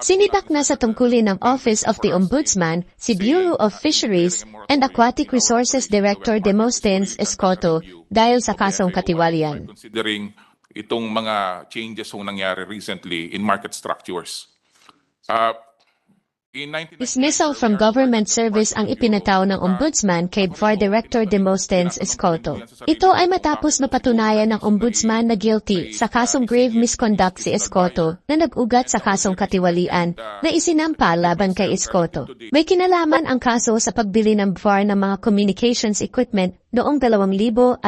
Sinitak na sa tungkulin ng Office of the Ombudsman si Bureau of Fisheries and Aquatic Resources Director Demosthenes Escoto dahil sa kasong katiwalian. Considering itong mga changes kung nangyari recently in market structures. Uh, in 19... Dismissal from government service ang ipinataw ng Ombudsman kay VAR Director Demosthenes Escoto. Ito ay matapos mapatunayan ng Ombudsman na guilty sa kasong grave misconduct si Escoto na nag-ugat sa kasong katiwalian na isinampa laban kay Escoto. May kinalaman ang kaso sa pagbili ng VAR ng mga communications equipment noong 2018.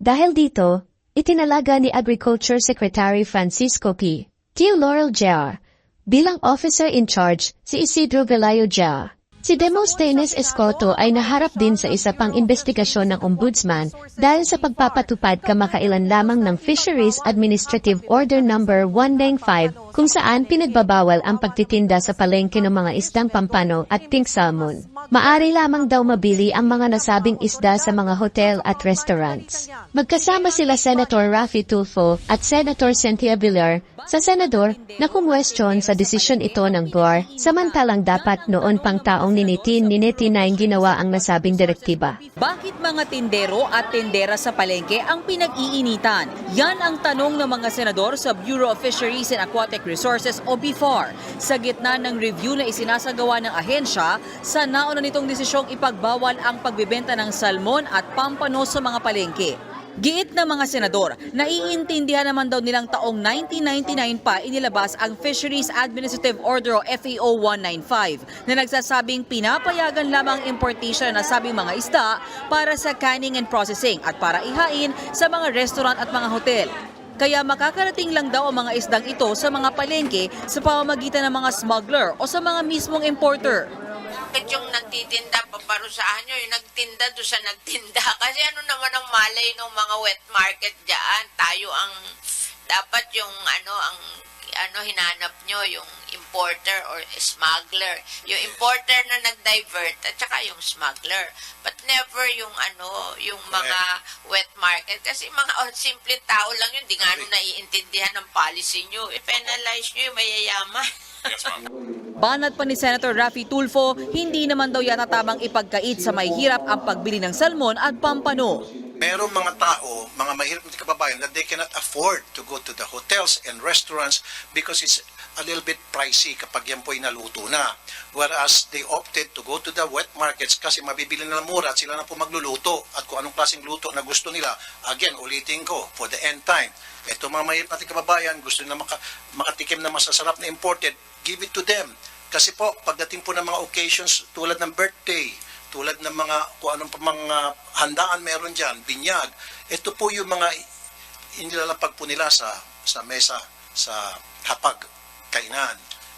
Dahil dito, itinalaga ni Agriculture Secretary Francisco P. Tio Laurel Jr. Bilang officer in charge, si Isidro Velayo Jr. Si Demosthenes Escoto ay naharap din sa isa pang investigasyon ng Ombudsman dahil sa pagpapatupad kamakailan lamang ng Fisheries Administrative Order No. 195 kung saan pinagbabawal ang pagtitinda sa palengke ng mga isdang pampano at pink salmon. Maari lamang daw mabili ang mga nasabing isda sa mga hotel at restaurants. Magkasama sila Senator Raffy Tulfo at Senator Cynthia Villar sa senador na kumwestiyon sa desisyon ito ng BOR samantalang dapat noon pang taong ninitin niniti na ginawa ang nasabing direktiba. Bakit mga tindero at tindera sa palengke ang pinag-iinitan? Yan ang tanong ng mga senador sa Bureau of Fisheries and Aquatic Resources o BFAR sa gitna ng review na isinasagawa ng ahensya sa nauna nitong desisyong ipagbawal ang pagbibenta ng salmon at pampano sa mga palengke. Giit ng mga senador, naiintindihan naman daw nilang taong 1999 pa inilabas ang Fisheries Administrative Order o FAO 195 na nagsasabing pinapayagan lamang importation na sabing mga isda para sa canning and processing at para ihain sa mga restaurant at mga hotel. Kaya makakarating lang daw ang mga isdang ito sa mga palengke sa pamamagitan ng mga smuggler o sa mga mismong importer. Bakit yung nagtitinda, paparusahan nyo, yung nagtinda doon sa nagtinda. Kasi ano naman ang malay ng mga wet market dyan. Tayo ang, dapat yung ano, ang ano hinanap nyo, yung importer or smuggler. Yung importer na nag-divert at saka yung smuggler. But never yung ano, yung mga wet market. Kasi mga oh, simple tao lang yun, di nga ano naiintindihan ng policy nyo. I-penalize nyo yung mayayaman. Yes, ma'am. Banat pa ni Senator Raffy Tulfo, hindi naman daw yata tamang ipagkait sa may hirap ang pagbili ng salmon at pampano. merong mga tao, mga mahirap na kababayan, that they cannot afford to go to the hotels and restaurants because it's a little bit pricey kapag yan po'y naluto na. Whereas they opted to go to the wet markets kasi mabibili na mura at sila na po magluluto at kung anong klaseng luto na gusto nila. Again, ulitin ko, for the end time, ito mga mahirap natin kababayan, gusto nila maka, makatikim na masasarap na imported, give it to them. Kasi po, pagdating po ng mga occasions tulad ng birthday, tulad ng mga kung anong mga handaan meron diyan, binyag. Ito po yung mga inilalapag po nila sa sa mesa sa hapag kainan.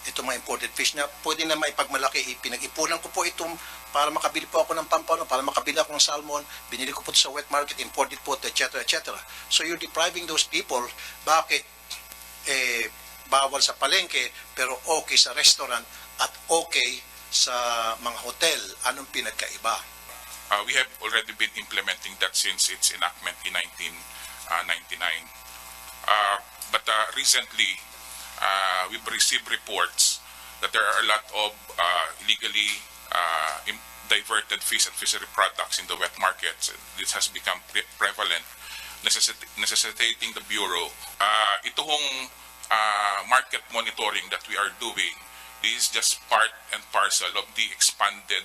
Ito mga imported fish na pwede na maipagmalaki. Pinag-ipunan ko po itong para makabili po ako ng pampano, para makabili ako ng salmon, binili ko po sa wet market, imported po, etc. etc. So you're depriving those people. Bakit? Eh, bawal sa palengke, pero okay sa restaurant at okay sa mga hotel. Anong pinagkaiba? Uh, we have already been implementing that since its enactment in 1999. Uh, but uh, recently, uh, we've received reports that there are a lot of uh, illegally uh, diverted fish and fishery products in the wet markets. This has become pre- prevalent, necessit- necessitating the Bureau. Uh, ito hong uh, market monitoring that we are doing, this is just part and parcel of the expanded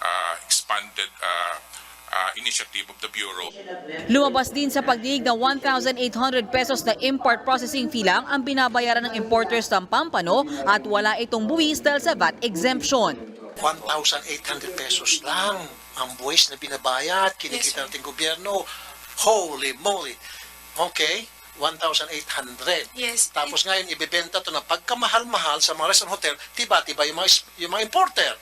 uh, expanded uh, uh, initiative of the Bureau. Lumabas din sa pagdinig na 1,800 pesos na import processing fee lang ang binabayaran ng importers ng pampano at wala itong buwis dahil sa VAT exemption. 1,800 pesos lang ang buwis na binabayad, kinikita natin gobyerno. Holy moly! Okay, 1,800. Yes. Tapos ngayon, ibibenta to na pagkamahal-mahal sa mga restaurant hotel, tiba-tiba yung mga, yung mga importer.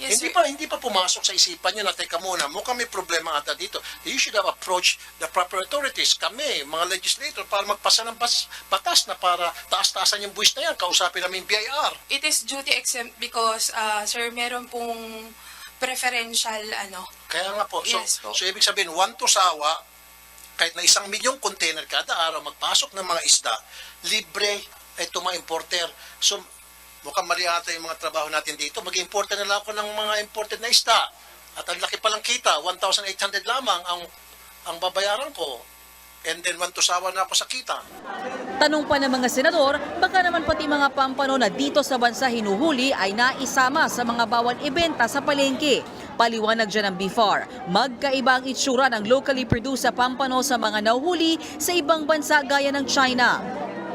Yes, hindi sir. pa hindi pa pumasok sa isipan nyo na teka muna, mukhang may problema ata dito. You should have approached the proper authorities, kami, mga legislator, para magpasa ng bas, batas na para taas-taasan yung buwis na yan. Kausapin namin BIR. It is duty exempt because, uh, sir, meron pong preferential, ano, Kaya nga po. So, Yes po. so ibig sabihin, one to sawa, kahit na isang milyong container kada araw magpasok ng mga isda, libre ito mga importer. So, mukhang mali ata yung mga trabaho natin dito. Mag-import na lang ako ng mga imported na isda. At ang laki palang kita, 1,800 lamang ang ang babayaran ko. And then, wantusawa na ako sa kita. Tanong pa ng mga senador, baka naman pati mga pampano na dito sa bansa hinuhuli ay naisama sa mga bawal ibenta sa palengke. Paliwanag dyan ng BIFAR, magkaiba ang itsura ng locally produced sa pampano sa mga nahuhuli sa ibang bansa gaya ng China.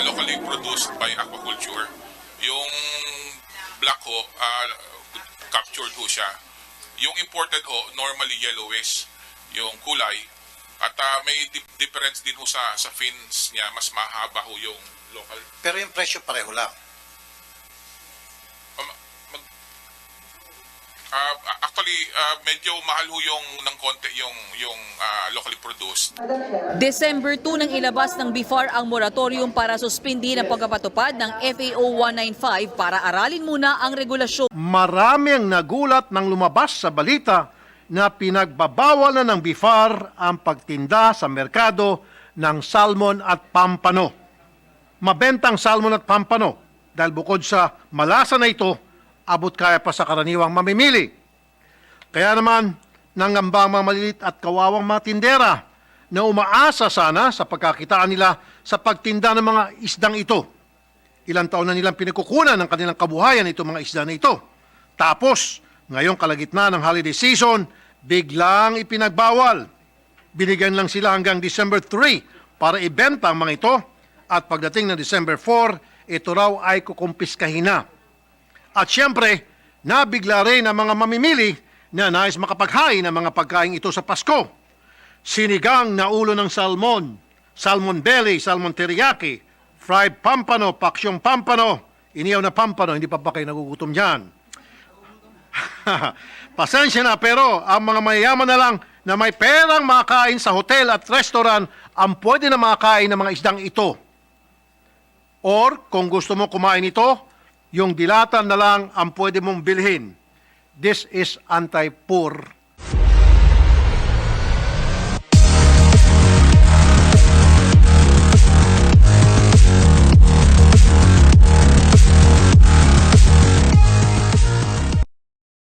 locally produced by aquaculture. Yung black ho, ah, captured ho siya. Yung imported ho, normally yellowish yung kulay. At ah, may di- difference din ho sa, sa fins niya, mas mahaba ho yung local. Pero yung presyo pareho lang. Um, mag- ah, actually, ah, medyo mahal ho yung ng konti yung, yung ah, locally produced. December 2 nang ilabas ng BIFAR ang moratorium para suspindi ng pagkapatupad ng FAO 195 para aralin muna ang regulasyon. marami ang nagulat nang lumabas sa balita na pinagbabawal na ng BIFAR ang pagtinda sa merkado ng salmon at pampano. Mabentang salmon at pampano dahil bukod sa malasa na ito, abot kaya pa sa karaniwang mamimili. Kaya naman, nangamba ang mga malilit at kawawang mga tindera na umaasa sana sa pagkakitaan nila sa pagtinda ng mga isdang ito. Ilang taon na nilang pinagkukunan ng kanilang kabuhayan itong mga isda na ito. Tapos, ngayong kalagitnaan ng holiday season, biglang ipinagbawal. Binigyan lang sila hanggang December 3 para ibenta ang mga ito at pagdating ng December 4, ito raw ay kukumpiskahin na. At siyempre, nabigla rin ang mga mamimili na nais makapaghain ng mga pagkain ito sa Pasko. Sinigang na ulo ng salmon, salmon belly, salmon teriyaki, fried pampano, paksyong pampano, iniyaw na pampano, hindi pa ba kayo nagugutom dyan? Pasensya na pero ang mga mayayaman na lang na may perang makakain sa hotel at restaurant ang pwede na makakain ng mga isdang ito. Or kung gusto mo kumain ito, yung dilatan na lang ang pwede mong bilhin. This is anti-poor